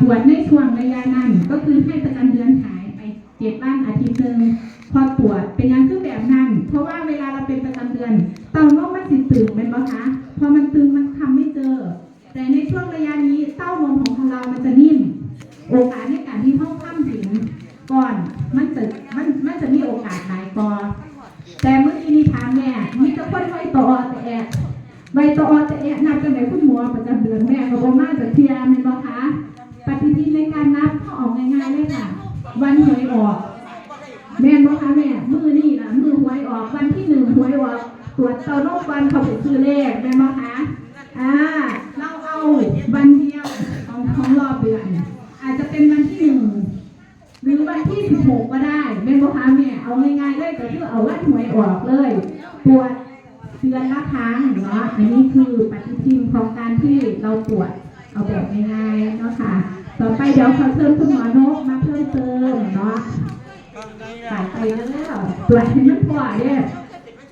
ตรวจในช่วงระยะนั้น ก็คือให้ประจำเดือนหายไปเจ็ดวันอาทิตย์หนึ่งพอตรวจเป็นยังคือแบบนั้น เพราะว่าเวลาเราเป็นประจำเดือนเต้านมมันสิตึงเป็นปะคะพอมันตึงมันทำไม่เจอ แต่ในช่วงระยะนี้เต้านมของเรามันจะนิ่ม โอกาสในการที่เข้าข้ามถึงก่อนมันจะมันมันจะมีโอกาสหลายกอแต่เมื่อกี้นี้ถามแม่มีแต่คนไว้ต่อแต่แอะไว้ต่อแต่แอะนับจังไหนคุณหมอประจำเดือนแม่ก็บอกมาจากเทียมเป็นปะคะ ปฏิทินในการนับเขาออกง่ายๆเลยค่ะ วันหวยออก แม่นบ่คะแม่ มือนี่นะมือหวยออก วันที่หนึ่งหวยออก ตรวจเต้านมวันเขาไปซื้อเลขแม่นบ่คะอ่าเราเอาวันเดียวของของรอบเดือนอาจจะเป็นวันที่หนึ่งหรือวันที่สิบหกก็ได้แม่นบ่คะแม่เอาง่ายๆเลยก็คือเอาวันหวยออกเลยตรวจเดือนละครั้งเนาะอันนี้คือปฏิทินของการที่เราตรวจเอาแบบง่ายๆเนาะค่ะ ต่อไปเดี๋ยวขอเชิญคุณหมอนกมาเพิ่มเติมเนาะขายไปแล้วตรวจให้มันพอเนี่ย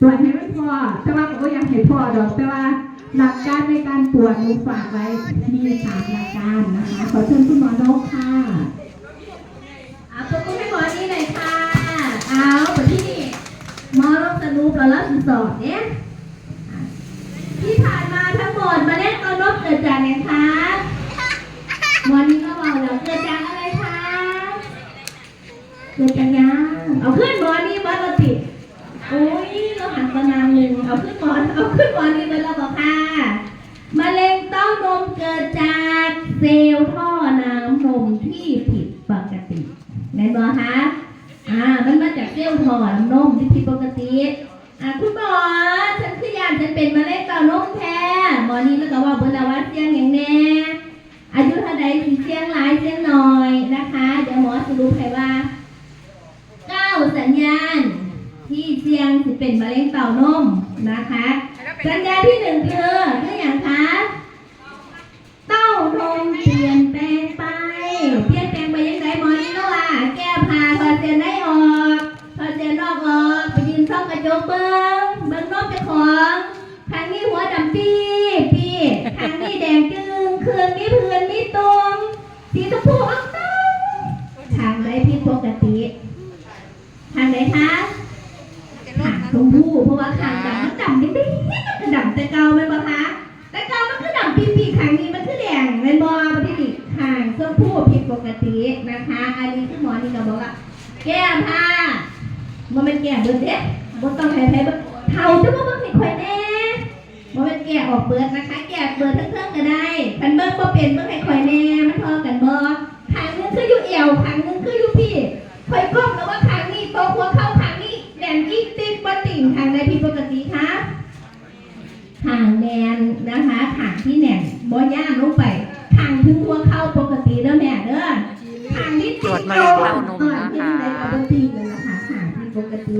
ตรวจให้มันพอแต่ว่าผมก็ยังให้พอดอกแต่ว่าหลักการในการตรวจหนูฝากไว้มีสามหลักการนะคะขอเชิญคุณหมอนกค่ะอาตัวคุณให้หมอนี่หน่อยค่ะเอาไปที่นี่หมอรบสรุปแล้วรับสอบเนี่ยอะที่ผ่านมาทั้งหมดมาเล่นตัวนกเกิดจากไหนคะ เกิดจากยังเอาขึ้นหมอนี่บอสเราติดโอ้ยเราหันมานานหนึ่งเอาขึ้นหมอนเอาขึ้นหมอนี่ไปแล้วบอกค่ะมะเร็งเต้านมเกิดจากเซลล์ท่อน้ำนมที่ผิดปกติไหนบอคะอ่ามันมาจากเซลล์ท่อน้ำนมที่ผิดปกติอ่าคุณหมอฉันคือยานฉันเป็นมะเร็งเต้านมแท้หมอนี้แล้วก็ว่าเบอร์ละวัดเสียงอย่างแน่อายุเท่าใดสิเสียงหลายเสียงน้อยนะคะ เดี๋ยวหมอสรุปให้ว่าเก้าสัญญาณ ที่ เสี่ยงสิเป็นมะเร็งเต้านมนะคะสัญญาณที่หนึ่งคือคืออย่างคะเต้านมเปลี่ยนแปลงไป เปลี่ยนแปลงไปยังไงหมอนี่ก็ว่าแก้ผ้าถอดเสื้อได้ออกถอดเสื้อนอกออกไปยืนส่องกระจกเบิ้งเบิ้งนมเจ้าของทางนี้หัวดำปีปีทางนี้แดงจึงคืนนี้เพื่อนนี้ตรงสีชมพูออกต้องทางใดผิดปกติ ทางไหนคะห คู่เพราะว่าหางดำมันดำนิดๆมันดำแต่เก่าแมันบ่คะแต่เก่ามันคือดำปีปีๆหางนี้มันคือแดงแมันบ่ปฏิทินหางชมพู่ผิดปกตินะคะ อันนี้คือหมอนี่ก็บอกว่าแก้ผ้าบ่แม่นแก้เบิดเด้บ่ต้องให้ไผเบิดเท่าจะบ่เบิ่งให้ข่อยแน่บ่แม่นแก้ออกเบิดนะคะ แก้เบิดทั้งเทิงก็ได้คันเบิ่งบ่เป็นเบิ่งให้ข่อย นนะคะขางที่แหน่งบ่ย่างลงไปขางถึงหัวเข้าปกติเด้อแม่เด้อขางที่ตรวจมะเร็งเต้านมนะคะเออที่ใดปกติเลยนะคะขางที่ปกติ